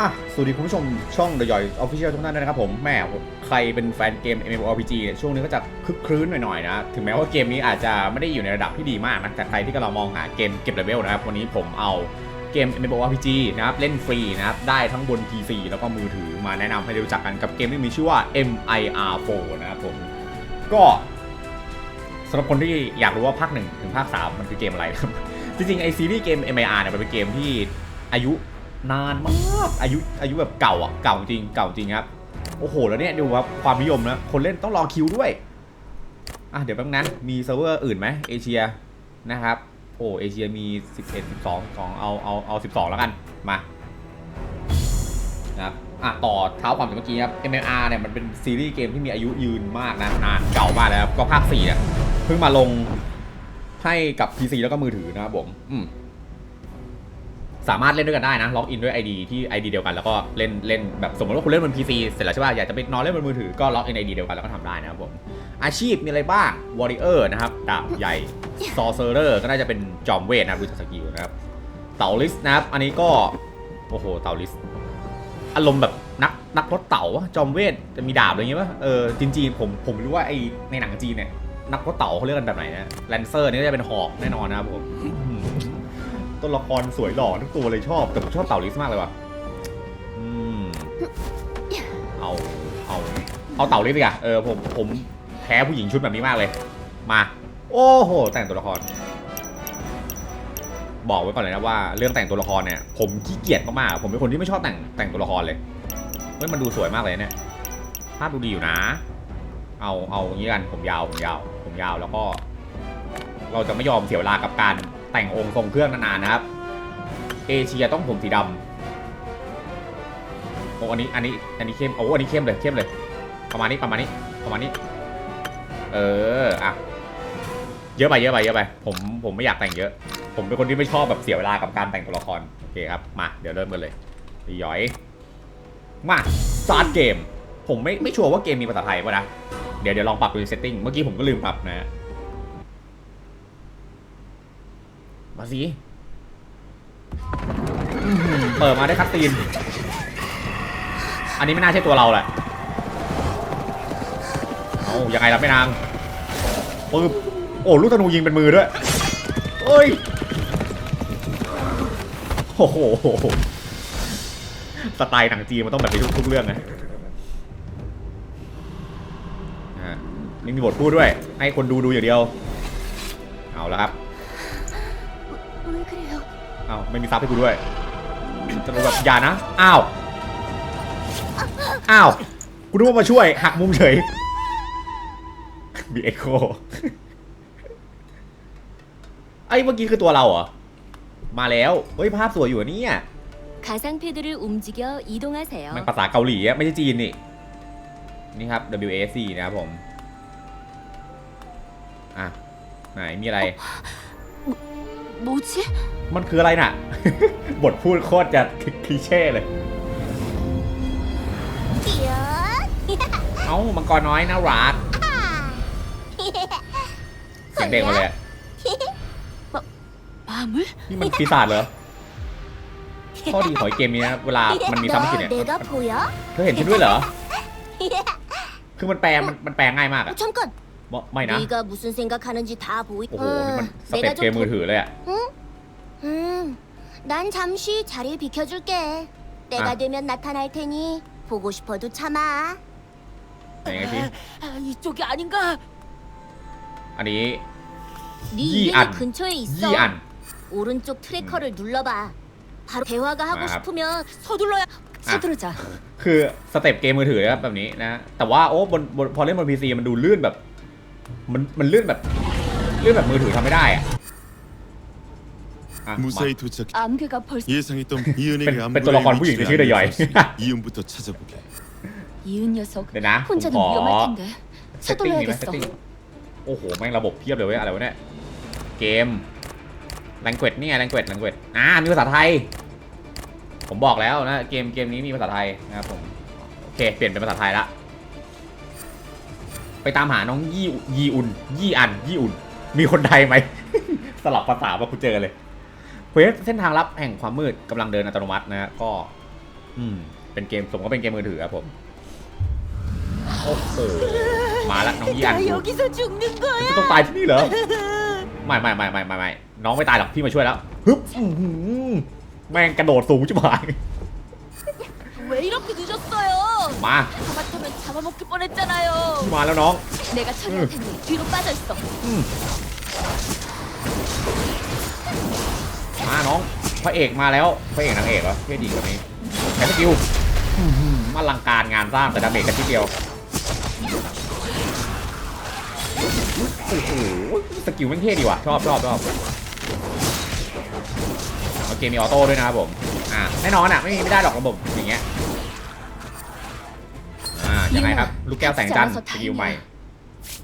อะ สวัสดีคุณผู้ชมช่อง The Yoy Official ทุกท่านด้วยนะครับผมแหมใครเป็นแฟนเกม MMORPG เนี่ยช่วงนี้ก็จะคึกครื้นหน่อยๆนะ ถึงแม้ว่าเกมนี้อาจจะไม่ได้อยู่ในระดับที่ดีมากนะแต่ใครที่กำลังมองหาเกมเก็บเลเวลนะครับ วันนี้ผมเอาเกม MMORPG นะครับ เล่นฟรีนะครับ ได้ทั้งบน PC แล้วก็มือถือมาแนะนำให้รู้จักกันกับเกมที่มีชื่อว่า MIR4 นะครับผมก็สำหรับคนที่อยากรู้ว่าภาคหนึ่งถึงภาคสามมันคือเกมอะไรครับจริงๆไอซีรีส์เกม MIR เนี่ยมันเป็นเกมที่อายุ นานมากอายุอายุแบบเก่าอะเก่าจริงเก่าจริงครับโอ้โหแล้วเนี่ยดูครับความนิยมนะคนเล่นต้องรอคิวด้วยอะเดี๋ยวแป๊บนะมีเซิร์ฟเวอร์อื่นไหมเอเชียนะครับโอ้เอเชียมี 11 12 2เอาเอาเอา 12 แล้วกันมานะครับอะต่อเท้าความจากเมื่อกี้ครับ MMR เนี่ยมันเป็นซีรีส์เกมที่มีอายุยืนมากนะนานเก่ามากแล้วก็ภาค4เนี่ยเพิ่งมาลงให้กับ PC แล้วก็มือถือนะครับผมอืม สามารถเล่นด้วยกันได้นะล็อกอินด้วย ID ที่ ID เดียวกันแล้วก็เล่นเล่นแบบสมมติว่าคุณเล่นบน PC เสร็จแล้วใช่ป่ะอยากจะไปนอนเล่นบนมือถือก็ล็อกอิน ID เดียวกันแล้วก็ทำได้นะครับผมอาชีพมีอะไรบ้าง Warrior นะครับดาบใหญ่ Sorcerer ก็น่าจะเป็นจอมเวทนะครับดูจากสกิลนะครับเต่าลิสนะครับอันนี้ก็โอ้โหเต่าลิสอารมณ์แบบนักนักรถเต่าจอมเวทจะมีดาบอะไรอย่างเงี้ยป่ะเออจริงๆผมผมรู้ว่าไอในหนังจีนเนี่ยนักรถเต่าเขาเรียกกันแบบไหนนะแลนเซอร์นี่ก็จะเป็นหอกแน่นอนนะครับผม ต้นละครสวยหล่อทุกตัวเลยชอบ แต่ผมชอบเต่าลิสมากเลยว่ะอืมเอาเอาเอาเต่าลิสดีกว่าเออผมผมแพ้ผู้หญิงชุดแบบนี้มากเลย มา โอ้โห แต่งตัวละคร บอกไว้ก่อนเลยนะว่าเรื่องแต่งตัวละครเนี่ย ผมขี้เกียจมากๆผมเป็นคนที่ไม่ชอบแต่งแต่งตัวละครเลยเฮ้ยมันดูสวยมากเลยเนี่ยภาพดูดีอยู่นะ เอาเอาอย่างนี้กันผมยาวผมยาว ผมยาวแล้วก็ เราจะไม่ยอมเสียเวลากับการ แต่งองค์ทรงเครื่องนานๆนะครับ เอเชียต้องผมสีดำโอ้อันนี้อันนี้อันนี้เข้มโอ้อันนี้เข้มเลยเข้มเลย ประมาณนี้ประมาณนี้ประมาณนี้ เอออะเยอะไปเยอะไปเยอะไปผมผมไม่อยากแต่งเยอะ ผมเป็นคนที่ไม่ชอบแบบเสียเวลากับการแต่งตัวละครโอเคครับมาเดี๋ยวเริ่มกันเลยย่อยมาสตาร์ทเกม ผมไม่ไม่ชัวร์ว่าเกมมีภาษาไทยป่ะนะ เดี๋ยวเดี๋ยวลองปรับดูในเซตติ้งเมื่อกี้ผมก็ลืมปรับนะ มาสิเปิดมาได้คัดตีน อันนี้ไม่น่าใช่ตัวเราแหละ เอายังไงรับไม่นางปึ๊บโอ้ลูกธนูยิงเป็นมือด้วยเอ้ยโอ้โหสไตล์หนังจีนมันต้องแบบนี้ทุกเรื่องนะนี่มีบทพูดด้วย ให้คนดูดูอย่างเดียว เอาละครับ ไม่มีซับให้กูด้วยจะรู้แบบอย่านะ อ้าว อ้าว กูนึกว่ามาช่วย หักมุมเฉย มีเอ็กโค ไอ้เมื่อกี้คือตัวเราเหรอ มาแล้ว เฮ้ย ภาพสวยอยู่อะเนี่ย 가상패드를 움직여 이동하세요. มันภาษาเกาหลีอะไม่ใช่จีนนี่ นี่ครับ WASC นะครับผม อ่ะ ไหน มีอะไร 뭐지? มันคืออะไรน่ะ บทพูดโคตรจะคลีเช่เลย 이야! เอ้า มังกรน้อยน่ารัก เสียงเด็กมาเลยอะ 마물? นี่มันปีศาจเหรอ ข้อดีของไอ้เกมนี้นะ เวลามันมีซ้ำกิจเนี่ย 내가 보여? เธอเห็นฉันด้วยเหรอ คือมันแปล มันมันแปลง่ายมากอะ 어, 잠깐! บ่ไม่นะ 네가 무슨 생각하는지 다 보이. โอ้โห นี่มันสเต็ปเกมมือถือเลยอะ 음, 난 잠시 자리 비켜줄게. 때가 아. 되면 나타날 테니 보고 싶어도 참아. ไหนไงสิ 아, 이쪽이 아닌가? อันนี้ 네 이 이름이 안. 근처에 ยี่อัน 있어. 오른쪽 트래커를 눌러봐. 바로 대화가 하고 아. 싶으면 서둘러야. 아. 서두르자. คือสเต็ปเกมมือถือนะครับแบบนี้นะ แต่ว่าโอ้บนบนพอเล่นบนพีซีมันดูลื่นแบบ มันมันลื่นแบบลื่นแบบมือถือทำไม่ได้อะอ่ะ 무사히 도착. 안개가 벌써 예상했던 이은에게 뺀- 안뺀 또라고 무의 한 분이 위치를 있는데 싫어요, 알려줬으니 이은부터 찾아보게. 이은 녀석 เดี๋ยวนะผม 혼자는 ขอ 위험할 텐데 เซตติ้ง 서둘러야 ดีไหม 겠어 เซตติ้งโอ้โห แม่งระบบเพียบเลยเว้ยอะไรวะเนี่ย เกม language นี่ไง language language อ่า มีภาษาไทย ผมบอกแล้วนะ เกมเกมนี้มีภาษาไทยนะครับผม โอเค เปลี่ยนเป็นภาษาไทยละ ไปตามหาน้องยี่ยีอุนยี่อัน ยี่อุนมีคนไทยไหม สลับภาษามากูเจอเลยเควสเส้นทางลับแห่งความมืดกำลังเดินอัตโนมัตินะฮะก็ อืม เป็นเกมสมก็เป็นเกมมือถือครับผมโอ้โหมาละน้องยี่อันจะต้องตายที่นี่เหรอไม่ไม่ไม่ไม่ไม่ไม่น้องไม่ตายหรอกพี่มาช่วยแล้วฮึบแม่งกระโดดสูงจุ๊บหาย มา 하마터면 잡아먹힐 뻔했잖아요. พี่มาแล้วน้อง 내가 처리할 테니 뒤로 빠져 있어. มาน้อง พระเอกมาแล้ว พระเอกนางเอกเหรอเพศหญิงแบบนี้ใช้สกิลอื้อหือมาลังการงานสร้างแต่ดาเมจกันทีเดียว โอ้โห สกิลแม่งเท่ดีว่ะ ชอบชอบชอบโอเคมีออโต้ด้วยนะครับผม อ่าแน่นอนอ่ะ ไม่มีไม่ได้หรอกระบบอย่างเงี้ย อ่า ยังไงครับ ลูกแก้วแสงจันทร์สกิลใหม่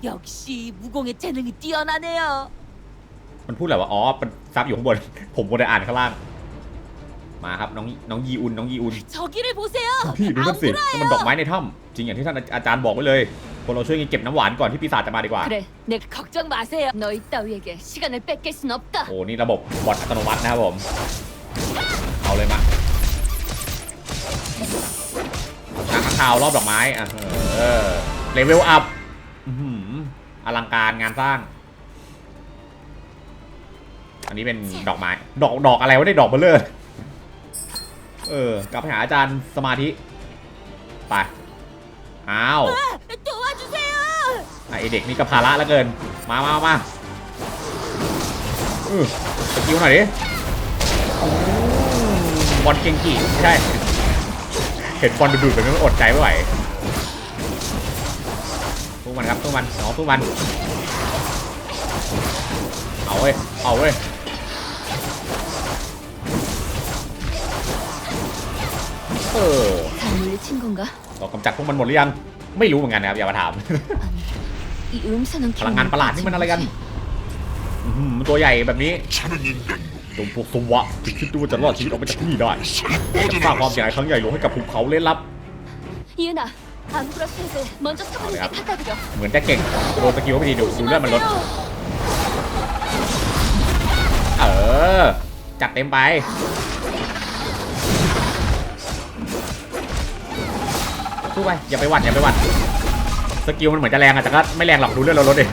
역시 무공의 재능이 뛰어나네요. มันพูดอะไรวะ อ๋อมันซับอยู่ข้างบน ผมบนได้อ่านข้างล่าง มาครับ น้องน้องยีอุน น้องยีอุน 저기를 보세요. พี่ดูนั่นสิ 안 นั่นมันดอกไม้ในถ้ำจริงอย่างที่ท่านอาจารย์บอกไว้เลยพวกเราช่วยกันเก็บน้ำหวานก่อนที่ปีศาจจะมาดีกว่า 그래, 내가 걱정 마세요. 너희 따위에게 시간을 뺏길 순 없다. โอ้นี่ระบบบอทอัตโนมัตินะครับผม เอาเลยมา ทาวรอบดอกไม้อะเออเลเวลอัพอลังการงานสร้าง อันนี้เป็นดอกไม้ ดอกดอกอะไรวะได้ดอกมาเลยเออกลับไปหาอาจารย์สมาธิ ไป อ้าวไอเด็กนี่ก็ภาระแล้วเกิน มามามาอือกิวหน่อยดิบอลเก่งกี่ใช่ เห็นบอลดูดๆแบบนี้มันอดใจไม่ไหวสู้มันครับสู้มันน้องสู้มัน เอาเว้ย เอาเว้ย เออ 다 물리친 건가? เรากำจัดพวกมันหมดหรือยัง ไม่รู้เหมือนกันนะครับ อย่ามาถาม 이 음산한 พลังงานประหลาดนี่มันอะไรกันอื้อหือมันตัวใหญ่แบบนี้ จงพวกสวะที่คิดดูว่าจะรอดชีวิตออกไปจากที่นี่ได้จะสร้างความเสียหายครั้งใหญ่ลงให้กับภูเขาเล่นลับ 이은아, 암브라스에게 먼저 사부님께 야. 갖다 드려. เหมือนจะเก่งโดนสกิลไม่ดีดูดูเลือดมันลด เออ จัดเต็มไป สู้ไป อย่าไปหวั่นอย่าไปหวั่นสกิลมันเหมือนจะแรงอะแต่ก็ไม่แรงหรอกดูเลือดเราลดดิ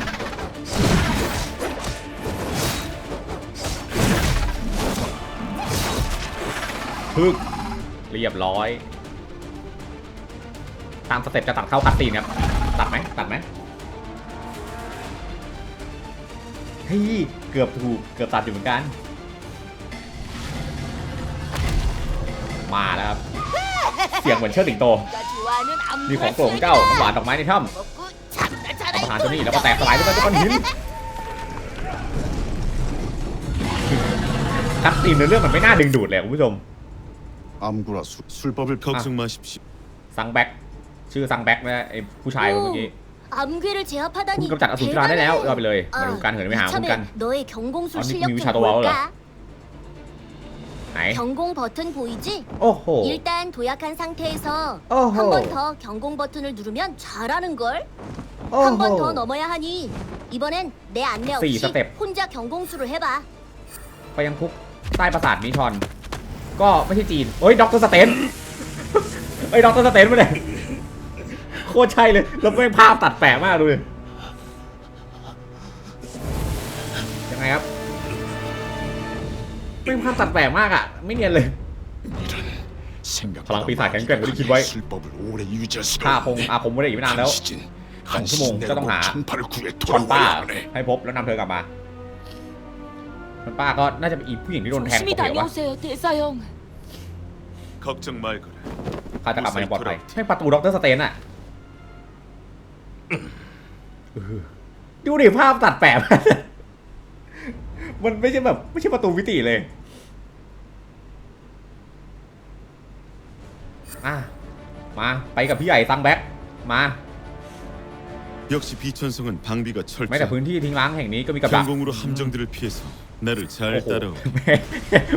พึกเรียบร้อย ตามสเต็ปจะตัดเข้าคัดตีนครับ ตัดไหมตัดไหมเฮ้ยเกือบถูกเกือบตัดอยู่เหมือนกัน มาแล้วครับเสียงเหมือนเชิดสิงโต มีของโปร่งเก้าหวานดอกไม้ในถ้ำเอาประหารตัวนี้แล้วก็แตกสลายด้วยก้อนหินคัดตีนในเรื่องมันไม่น่าดึงดูดเลยคุณผู้ชม 암구라 술, 술법을 걱정 마십시오. ซังแบ็กชื่อซังแบ็กนะไอ้ผู้ชายคนเมื่อกี้ 암괴를 คุณ 제압하다니 กำจัดอสูรกลางได้แล้วเอาไปเลย 아, มาดูการเหินไปหาคุณกัน 이참에 너의 경공술 아니, 실력 이미 좀 샤도우 아웃이야. 볼까? ไหน 경공 버튼 보이지? โอ้โห 일단 도약한 상태에서 어허. 한 번 더 경공 버튼을 누르면 잘하는 걸. โอ้ 한 โห 번 더 넘어야 하니 이번엔 내 안내 สี่ 없이 สเต็ป 혼자 경공술을 해봐. ไปยังคุกใต้ปราสาทมิชอน ก็ไม่ใช่จีนเฮ้ยด็อกเตอร์สเตนเฮ้ยด็อกเตอร์สเตนมาเลยโคตรใช่เลย แล้วแม่งภาพตัดแปะมากดูเลยยังไงครับแม่งภาพตัดแปะมากอะ ไม่เนียนเลย พลังปีศาจแข็งแกร่งกว่าที่คิดไว้ถ้าคงอาคมไม่ได้อีกนานแล้วสองชั่วโมงก็ต้องหาคอนป้าให้พบแล้วนำเธอกลับมา ชอนป้าก็น่าจะเป็นอีผู้หญิงที่โดนแทงต 조심히 กเหววะ 다녀오세요, 대사형. 걱정 말거라. เขาจะกลับมาอย่างปลอดภัยให้ประตูด็อกเตอร์สเตนอะเออดูดิภาพตัดแปะ มากมันไม่ใช่แบบ ไม่ใช่ประตูวิติเลย อ่ะ มาไปกับพี่ใหญ่ซังแบ็กมา 역시 비천성은 방비가 แม้แต่ 철저해. พื้นที่ทิ้งร้างแห่งนี้ก็มีกับดัก 경공으로 함정들을 피해서 나를 โอ้ 잘 โห 따라오.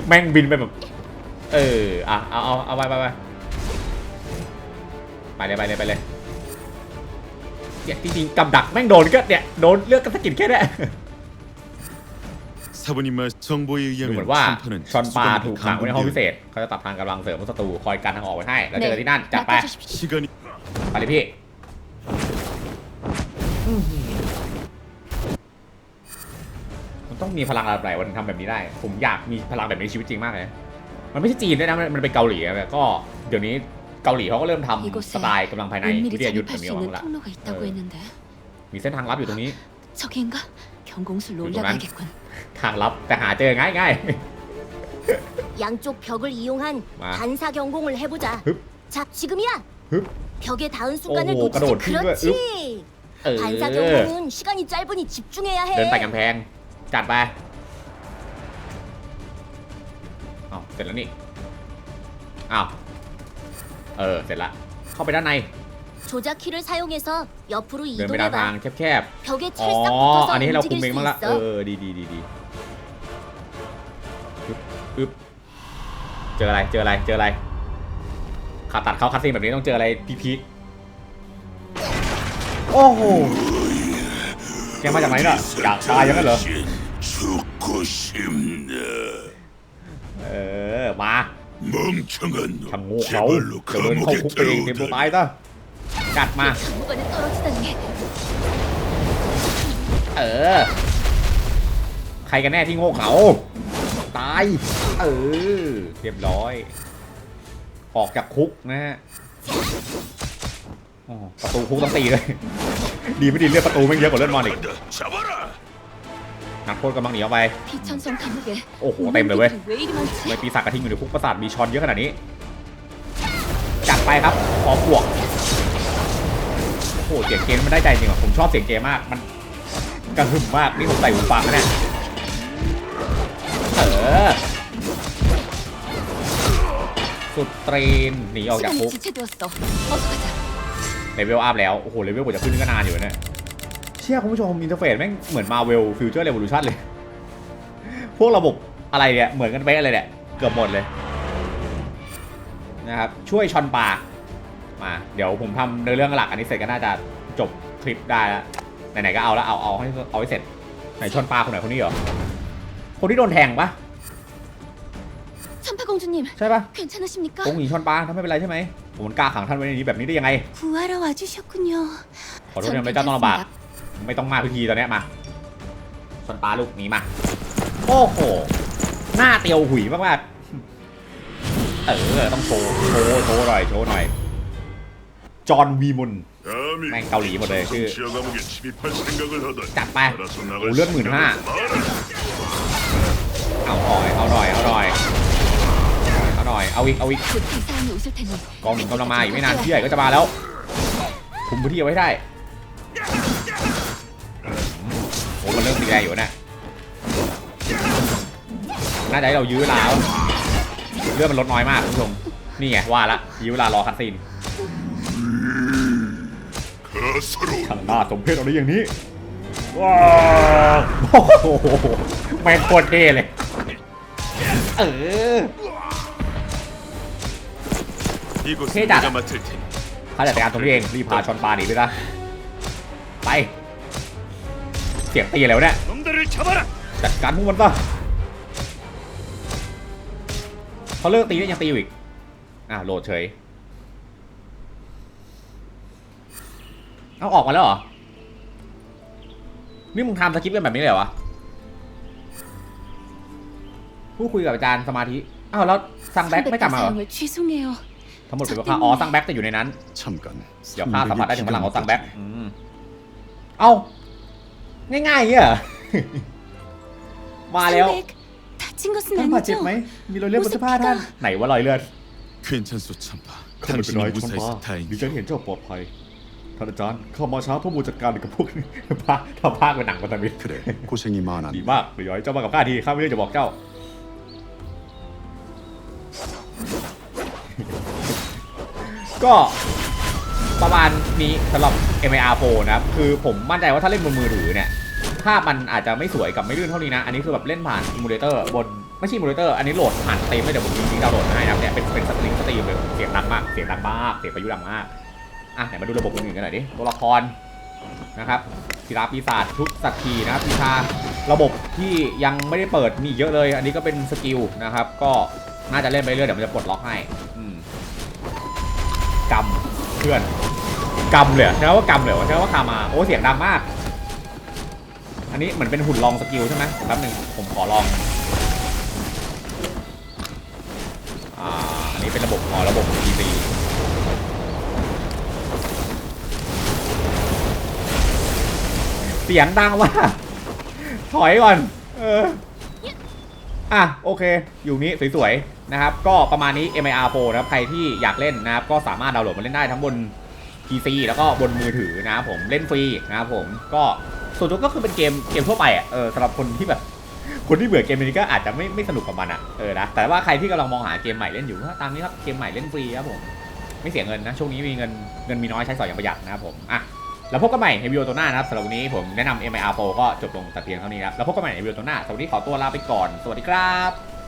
แม่งบินไปแบบ เออ อ่ะ เอาเอาเอาไปไปไปไปเลยไปเลยไปเลยเนี่ยจริงๆกับดักแม่งโดนก็เนี่ยโดนเลือกกระสกิดแค่เนี้ย 사부님 말 정보에 ดู 의하면 เหมือนว่า 천파는 ชอนปาถูกขังไว้ในห้องพิเศ 감금되어 ษเขาจะตัดทางกำลังเสริมศัตรูคอยกันทางออกไว้ให้ แล้วเจอกันที่นั่นจัดไป 맡아주십시오. 시간이 ไปเลยพี่ ต้องมีพลังอะไรวันงทำแบบนี้ได้ ผมอยากมีพลังแบบนี้ในชีวิตจริงมากเลย มันไม่ใช่จีนด้วยนะ มันมันเป็นเกาหลีอะก็เดี๋ยวนี้เกาหลีเขาก็เริ่มทำสไตล์กำลังภายใน 은밀히 วิทยายุทธ์แบ 잠입할 บนี้ 수 ออก 있는 มาละ 통로가 있다고 어. 했는데 มีเส้นทางลับอยู่ตรงนี้ 저기인가? 경공술로 그거만? 올라가야겠군. ทางลับแต่หาเจอง่ายง่าย 양쪽 벽을 이용한 와. 반사 경공을 해보자. 흡. 자, 지금이야. 흡. 벽에 닿은 순간을 오, 놓치지. 까다로운 핑크야. 그렇지. เออ 반사 경공은 시간이 짧으니 집중해야 เดินไป 해. กำแพง จัดไปอ้าวเสร็จแล้วนี่อ้าวเออ เสร็จละ เข้าไปด้านใน 조작 키를 사용해서 옆으로 เดินไปตามทาง 이동해봐. แคบ 벽에 ๆ อ๋อ 찰싹 붙어서 อันนี้ให้เราคุม 움직일 เอง 수 บ้างละ เอ 있어. อ ดีดีดีดีอึ๊บอึ๊บเจออะไร เจออะไร เจออะไรขาตัดเขาคัดซีนแบบนี้ต้องเจออะไรพีคๆโอ้โห แกมาจากไหนน่ะอยากตายอย่างนั้นเหรอ 죽고 싶네. เออ มา 멍청한 ทำ 놈. งูเขา 제발로 เดี๋ยวเดินเข้า 감옥에 คุกไปเองเตรียมตัว 들어오다니. ตายซะกัดมา 장부관에 떨어지다니. เออ ใครกันแน่ที่โง่เขา ตาย เออ เรียบร้อย ออกจากคุกนะฮะอ๋อประตูคุกต้องตีเลย ดีไม่ดีเลือดประตูไม่งเยอะกว่าเลือดมอนอีก 간다. 잡아라. นักโทษกำลังหนีออกไป 비천성 감옥에 오, 오, ต็มเลยเว้ย 인원들이 왜 이리 ทำไม 많지? ปีศาจกระทิงอยู่ในคุกประสาทมีชอนเยอะขนาดนี้ จัดไปครับ ขอบวก โอ้โห เสียงเกมมันได้ใจจริงอ่ะ ผมชอบเสียงเกมมาก มันกระหึ่มมาก นี่ผมใส่หูฟังนะเนี่ย เออ สุดตรีน หนีออกจาก 시간이 คุก 지체되었어. 어서 가자. เลเวลอัพแล้ว โอ้โห เลเวลกว่าจะขึ้นก็นานอยู่เนี่ย เ ชื่อคุณผู้ชมอินเทอร์เฟซแม่งเหมือนมาเวลฟิวเจอร์เร o l ลูชันเลย พวกระบบอะไรเนี่ย เหมือนกันเป๊ะเลยเนี่ย เกือบหมดเลย นะครับ ช่วยชอนปากมา เดี๋ยวผมทำในอเรื่องหลักอันนี้เสร็จก็น่าจะจบคลิปได้แล้ว ไหนๆก็เอาแล้ว เอาเอาให้เอาให้เสร็จ ไหนชอนปลาคนไหนคนนี้เหรอ คนที่โดนแทงปะ 천파공주님, ใช่ปะ 괜찮으십니까? องค์หญิงชอนปลาท่านไม่เป็นไรใช่ไหมผมมันกล้าขังท่านไว้ในนี้แบบนี้ได้ยังไง 구하러 와주셨군요. ขอโทษที่ทำให้เจ้าต้องลำบาก ไม่ต้องมาทุกทีตอนนี้มาชนปลาลูกนี้มา โอ้โห หน้าเตียวหุยมากๆ เออ ต้องโชว์โชว์โชว์หน่อยโชว์หน่อย จอห์นวีมุน แม่งเกาหลีหมดเลยชื่อ จัดไปโอ้เลือดหมื่นห้าเอาหน่อย เอาหน่อย เอาหน่อย เอาหน่อย เอาอีก เอาอีก กองหนึ่งกำลังมาอีกไม่นานพี่ใหญ่ก็จะมาแล้วคุมพื้นที่เอาไว้ได้ แย่อยู่นะน่าจะเรายื้อลาวเรื่องมันลดน้อยมากคุณผู้ชมนี่ไงว่าละยื้อเวลารอคัดซินทางหน้าสมเพชเอาได้อย่างนี้ว้าโอ้โหแม่งโคตรเท่เลยเออเท่จัดเขาจัดการตรงนี้เองรีบพาชอนปลาหนีไปซะไป เสียงตีแล้วะเนี่ยจัดการพวกมันซะเขาเลิกตีแล้วยังตีอีก อ่าโหลดเฉย เอาออกมาแล้วเหรอ นี่มึงทำสกิปกันแบบนี้เลยเอวะผู้คุยกับอาจารย์สมาธิ อ้าวแล้วซังแบ็กไม่กลับมาเหรอทั้งหมดเป็นว่าอ๋อซังแบ็กจะอยู่ในนั้น เดี๋ยวข้าสัมผัสได้ถึงพลังของซังแบ็กเอ้า ง่ายๆอย่างเงี้ยเหรอ มาแล้ว 300, 다친 것은 ท่านบาดเจ็บ 아니죠? ไหม มีรอยเลือดบนเสื้อผ้าท่าน ไหนว่ารอยเลือด 괜찮소 참파. ข้าไม่เป็นไร 당신이 ชนปา 무사해서 ดีใจ 다행이다. ที่เห็นเจ้าปลอดภัย ท่านอาจารย์ เข้ามาช้าเพื่อมูจัดการกับพวก นี้พาทำภาคเป็นหนังกันตามิ 그래 고생이 ดี 많았네. มากเดี๋ยวให้เจ้ามากับข้าที ข้าไม่ได้จะบอกเจ้า ก็ประมาณนี้สำหรับ MIR 4นะครับ คือผมมั่นใจว่าถ้าเล่นบนมือถือเนี่ย ภาพมันอาจจะไม่สวยกับไม่ลื่นเท่านี้นะ อันนี้คือแบบเล่นผ่านอิมูเลเตอร์บนไม่ใช่อิมูเลเตอร์อันนี้โหลดผ่านสตรีมไม่เดี๋ยวผมลิงก์ดาวน์โหลดมาให้นะครับเนี่ยเป็นเป็นสตรีมสตรีมเลยเสียงดังมากเสียงดังมากเสียงประยุทธ์ดังมากอะไหนมาดูระบบอื่นๆกันหน่อยดิตัวละครนะครับศิลาปีศาจทุกสัตว์ทีนะครับพิชาระบบที่ยังไม่ได้เปิดมีเยอะเลย อันนี้ก็เป็นสกิลนะครับ ก็น่าจะเล่นไปเรื่อยเดี๋ยวมันจะปลดล็อกให้กำเพื่อนกำเลยเหรอใช่ว่ากำเลยเหรอใช่ว่าคามาโอ้เสียงดังมาก อันนี้เหมือนเป็นหุ่นลองสกิลใช่ไหมแป๊บหนึ่งผมขอลองอ่าอันนี้เป็นระบบอ๋อระบบ PC เสียงดังว่าถอยก่อน เอออะโอเค อยู่นี้สวยๆนะครับ ก็ประมาณนี้ MIR Pro นะครับใครที่อยากเล่นนะครับ ก็สามารถดาวน์โหลดมาเล่นได้ทั้งบน PC แล้วก็บนมือถือนะครับผมเล่นฟรีนะครับผมก็ ส่วนตัวก็คือเป็นเกมเกมทั่วไปอะเออสำหรับคนที่แบบ คนที่เบื่อเกมนี้ก็อาจจะไม่ไม่สนุกกับมันอะเออนะแต่ว่าใครที่กำลังมองหาเกมใหม่เล่นอยู่ก็ตามนี้ครับเกมใหม่เล่นฟรีครับผมไม่เสียเงินนะช่วงนี้มีเงินเงินมีน้อยใช้สอยอย่างประหยัดนะครับผมอะแล้วพบกันใหม่ในวิดีโอตัวหน้านะครับสำหรับวันนี้ผมแนะนำ MIR Pro ก็จบลงแต่เพียงเท่านี้ครับแล้วพบกันใหม่ในวิดีโอตัวหน้าสำหรับวันนี้ขอตัวลาไปก่อนสวัสดีครับ